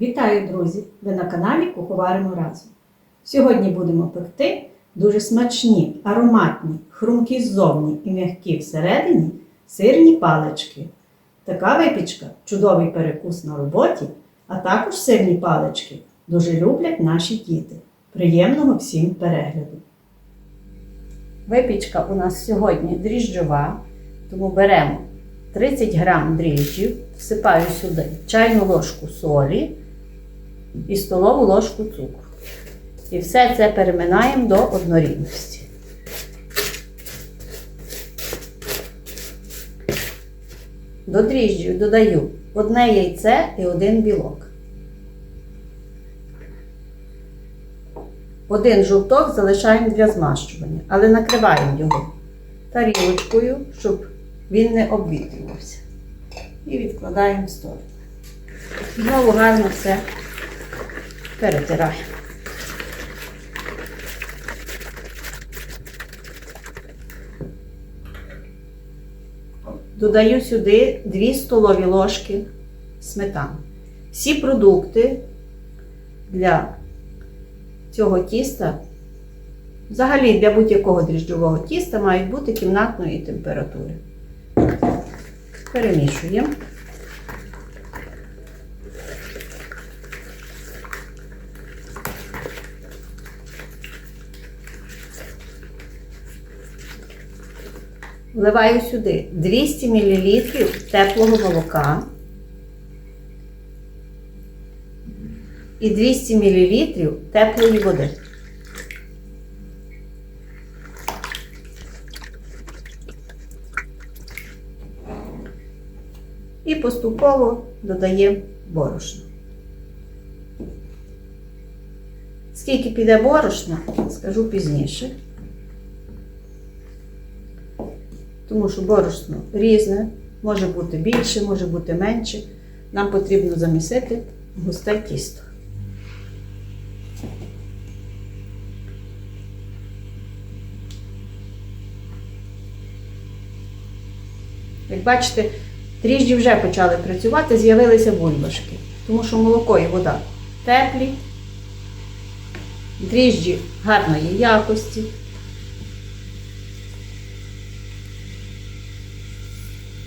Вітаю, друзі! Ви на каналі Куховаримо разом. Сьогодні будемо пекти дуже смачні, ароматні, хрумкі ззовні і м'які всередині сирні палички. Така випічка чудовий перекус на роботі, а також сирні палички дуже люблять наші діти. Приємного всім перегляду! Випічка у нас сьогодні дріжджова, тому беремо 30 грам дріжджів, всипаю сюди чайну ложку солі і столову ложку цукру. І все це переминаємо до однорідності. До дріжджів додаю одне яйце і один білок. Один жовток залишаємо для змащування, але накриваємо його тарілочкою, щоб він не обвітрювався. І відкладаємо в сторону. Знову гарно все перетираємо. Додаю сюди 2 столові ложки сметани. Всі продукти для цього тіста, взагалі для будь-якого дріжджового тіста мають бути кімнатної температури. Перемішуємо. Вливаю сюди 200 мл теплого молока і 200 мл теплої води. І поступово додаємо борошно. Скільки піде борошна, скажу пізніше. Тому що борошно різне, може бути більше, може бути менше. Нам потрібно замісити густе тісто. Як бачите, дріжджі вже почали працювати, з'явилися бульбашки, тому що молоко і вода теплі, дріжджі гарної якості.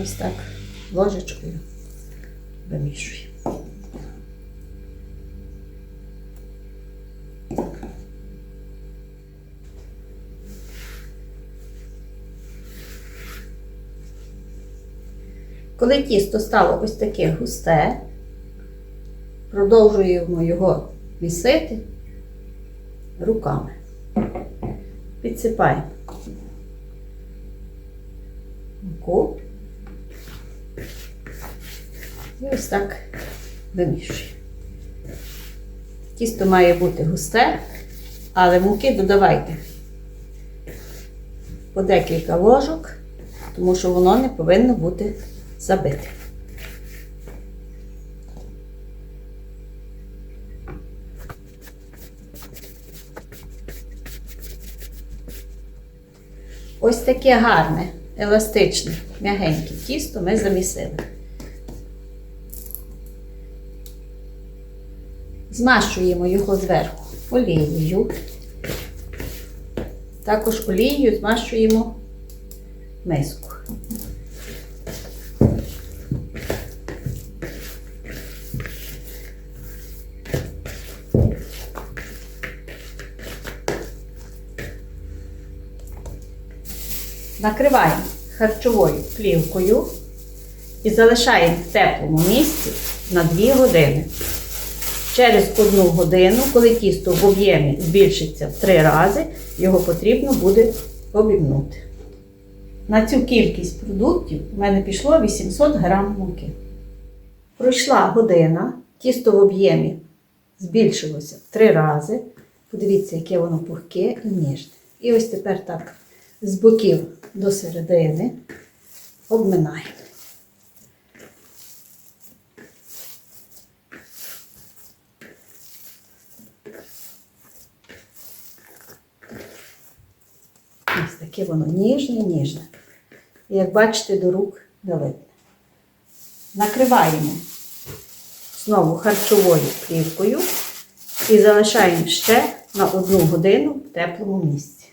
Ось так ложечкою вимішуємо. Коли тісто стало ось таке густе, продовжуємо його місити руками. Підсипаємо муку. І ось так вимішуємо. Тісто має бути густе, але муки додавайте по декілька ложок, тому що воно не повинно бути забите. Ось таке гарне, еластичне, м'ягеньке тісто ми замісили. Змащуємо його зверху олією. Також олією змащуємо миску. Накриваємо харчовою плівкою і залишаємо в теплому місці на 2 години. Через одну годину, коли тісто в об'ємі збільшиться в три рази, його потрібно буде обігнути. На цю кількість продуктів в мене пішло 800 грам муки. Пройшла година, тісто в об'ємі збільшилося в три рази. Подивіться, яке воно пухке і ніжне. І ось тепер так з боків до середини обминаємо. Ось таке воно ніжне, ніжне. І як бачите, до рук не видно. Накриваємо знову харчовою плівкою і залишаємо ще на одну годину в теплому місці.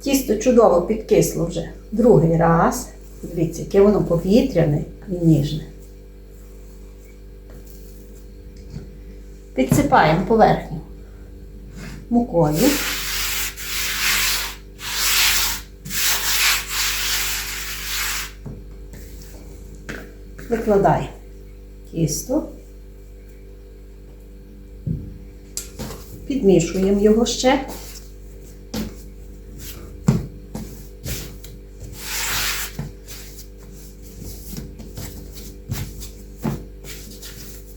Тісто чудово підкисло вже другий раз. Дивіться, яке воно повітряне і ніжне. Підсипаємо поверхню мукою. Викладаємо тісто. Підмішуємо його ще.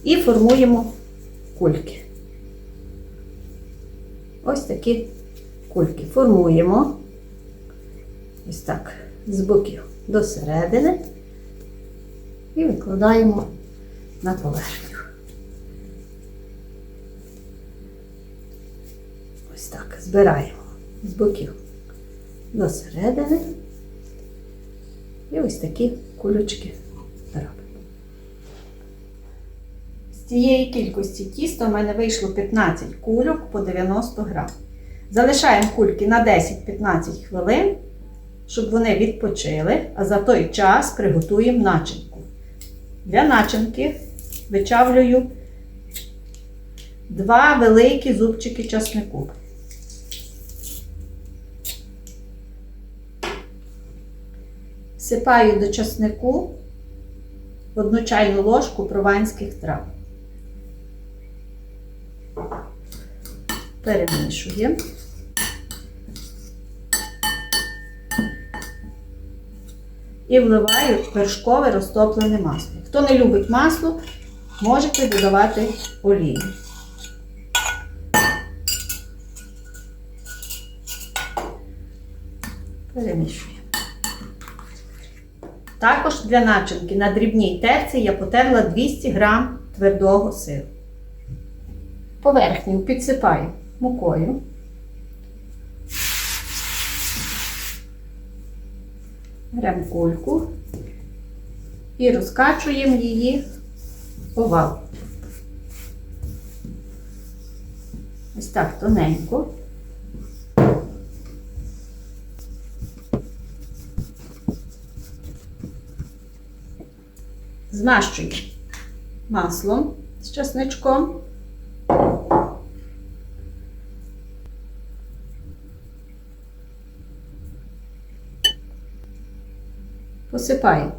І формуємо кульки. Ось такі кульки формуємо ось так з боків до середини і викладаємо на поверхню. Ось так збираємо з боків до середини і ось такі кулючки робимо. З цієї кількості тіста у мене вийшло 15 кульок по 90 грам. Залишаємо кульки на 10-15 хвилин, щоб вони відпочили, а за той час приготуємо начинку. Для начинки вичавлюю два великі зубчики часнику. Всипаю до часнику одну чайну ложку прованських трав. Перемішуємо. І вливаю вершкове розтоплене масло. Хто не любить масло, можете додавати олію. Перемішуємо. Також для начинки на дрібній терці я потерла 200 г твердого сиру. Поверхню підсипаю мукою. Беремо кульку і розкачуємо її овал. Ось так тоненько. Змащуємо маслом з чесничком. Посипаємо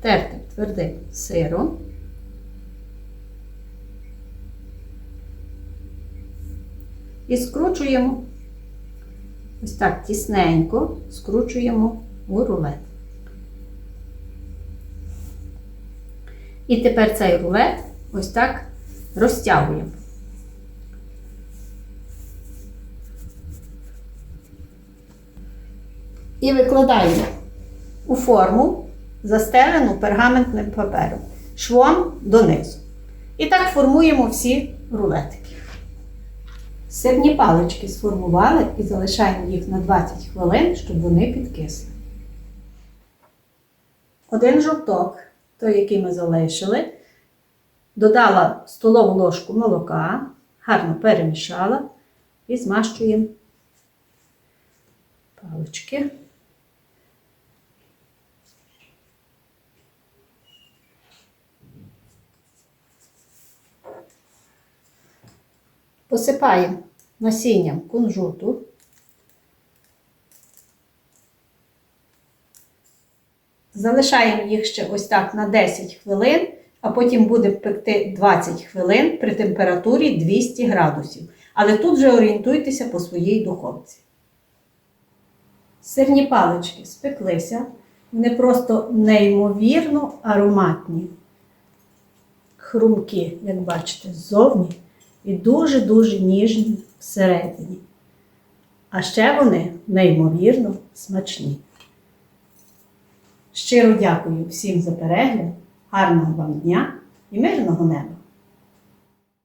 тертим твердим сиром. І скручуємо ось так тісненько скручуємо у рулет. І тепер цей рулет ось так розтягуємо. І викладаємо у форму, застелену пергаментним папером, швом донизу. І так формуємо всі рулетики. Сирні палички сформували і залишаємо їх на 20 хвилин, щоб вони підкисли. Один жовток, той, який ми залишили, додала столову ложку молока, гарно перемішала і змащуємо палички. Посипаємо насінням кунжуту. Залишаємо їх ще ось так на 10 хвилин, а потім буде пекти 20 хвилин при температурі 200 градусів. Але тут вже орієнтуйтеся по своїй духовці. Сирні палички спеклися. Вони просто неймовірно ароматні. Хрумкі, як бачите, ззовні і дуже-дуже ніжні всередині. А ще вони неймовірно смачні. Щиро дякую всім за перегляд, гарного вам дня і мирного неба!